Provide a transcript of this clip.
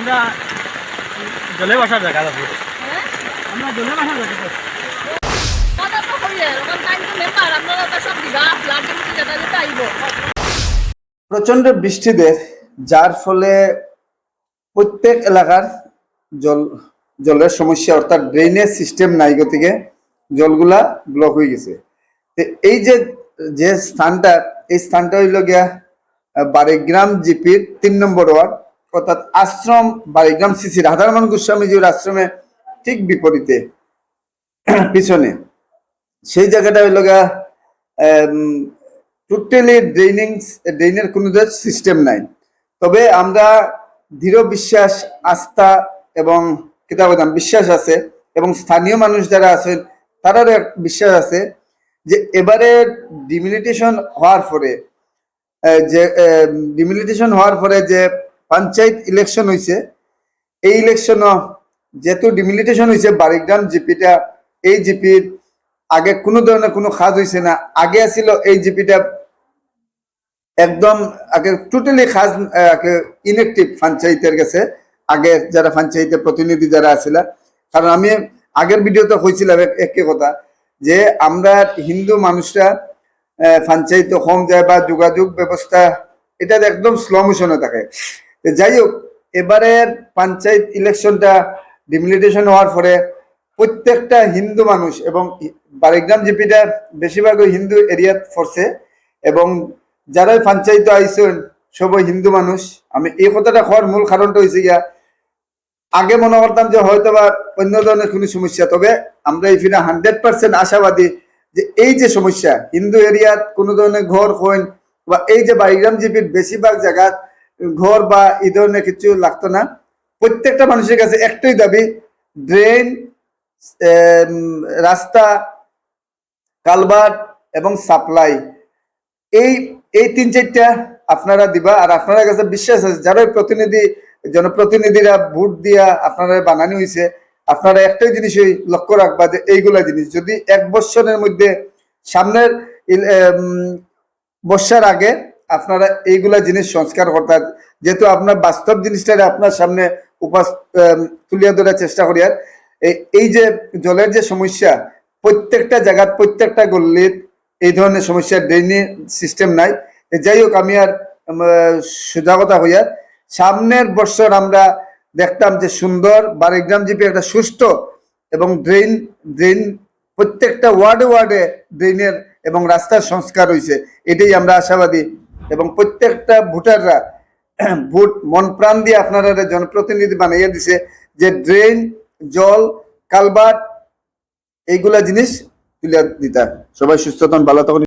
আমরা জলে বসার জায়গা আছে। হ্যাঁ? আমরা জলে বসার জায়গা প্রচণ্ড বৃষ্টিতে যার ফলে প্রত্যেক এলাকার জল জলের সমস্যা অর্থাৎ ড্রেনেজ সিস্টেম নাই গতিকে জলগুলা ব্লক হয়ে গেছে। এই যে যে স্থানটা এই স্থানটা হইল গিয়া বারিগ্রাম জিপির তিন নম্বর ওয়ার্ড। অর্থাৎ আশ্রম বারিগ্রাম সিসি রাধারমন গোস্বামীজির আশ্রমে ঠিক বিপরীতে, পিছনে। সেই জায়গাটা হইল গিয়া টোটালি ড্রেনিং ড্রেনের কোনো সিস্টেম নাই। তবে আমরা দৃঢ় বিশ্বাস, আস্থা এবং কিতাব বিশ্বাস আছে এবং স্থানীয় মানুষ যারা আছেন, তারারও বিশ্বাস আছে যে এবারে ডিমিলিটেশন হওয়ার পরে যে ডিমিলিটেশন হওয়ার পরে যে পঞ্চায়েত ইলেকশন হয়েছে এই ইলেকশনও যেহেতু ডিমিলিটেশন হয়েছে বারিগ্রাম জিপিটা, এই জিপির আগে কোনো ধরনের কোনো কাজ হয়েছে না। আগে আছিল এই জিপিটা একদম আগে টোটালি খাস ইনএক্টিভ পঞ্চায়েতের কাছে। আগে যারা পঞ্চায়েতের প্রতিনিধি যারা আছিল, কারণ আমি আগের ভিডিওতে এক- একই কথা যে আমরা হিন্দু মানুষরা পঞ্চায়েতে কম যায় বা যোগাযোগ ব্যবস্থা এটা একদম স্লো মোশনে থাকে। যাই হোক, এবারের পঞ্চায়েত ইলেকশনটা ডিমিলিটেশন হওয়ার পরে প্রত্যেকটা হিন্দু মানুষ এবং বারিগ্রাম জিপিটা বেশিরভাগই হিন্দু এরিয়াত পড়ছে এবং যারাই পঞ্চায়েত আইসেন সবাই হিন্দু মানুষ। আমি এই কথাটা হওয়ার মূল কারণটা হয়েছে গিয়া, আগে মনে করতাম যে হয়তো বা অন্য ধরনের কোনো সমস্যা, তবে আমরা এই ফিরে হান্ড্রেড পার্সেন্ট আশাবাদী যে এই যে সমস্যা, হিন্দু এরিয়াত কোনো ধরনের ঘর হইন বা এই যে বারিগ্রাম জিপির বেশিরভাগ জায়গা ঘর বা এই ধরনের কিছু লাগতো না। প্রত্যেকটা মানুষের কাছে একটাই দাবি, ড্রেন রাস্তা, কালভার্ট এবং সাপ্লাই। এই এই তিন চারটা আপনারা দিবা আর আপনার কাছে বিশ্বাস আছে, যারা প্রতিনিধি, জনপ্রতিনিধিরা ভোট দিয়া আপনারা বানানি হয়েছে আপনারা একটাই জিনিসই লক্ষ্য রাখবা যে এইগুলা জিনিস। যদি এক বছরের মধ্যে সামনের বর্ষার আগে আপনারা এইগুলা জিনিস সংস্কার করতে যেহেতু আপনার বাস্তব জিনিসটা আপনার সামনে উপাস তুলিয়া ধরার চেষ্টা করি আর। এই- যে জলের যে সমস্যা, প্রত্যেকটা জায়গার প্রত্যেকটা গল্লির এই ধরনের সমস্যা ড্রেনেজ সিস্টেম নাই। যাই হোক, আমি আর সজাগতা হইয়ার সামনের বছর আমরা দেখতাম যে সুন্দর বারিগ্রাম জিপি একটা সুস্থ এবং ড্রেন ড্রেন প্রত্যেকটা ওয়ার্ডে ওয়ার্ডে ড্রেনের এবং রাস্তার সংস্কার হয়েছে এটাই আমরা আশাবাদী। এবং প্রত্যেকটা ভোটাররা ভোট মন প্রাণ দিয়ে আপনারা জনপ্রতিনিধি বানাইয়া দিছে, যে ড্রেন, জল, কালবাট, এইগুলা জিনিস তুলে দিতা। সবাই সুস্থ থাকুন, ভালো তখন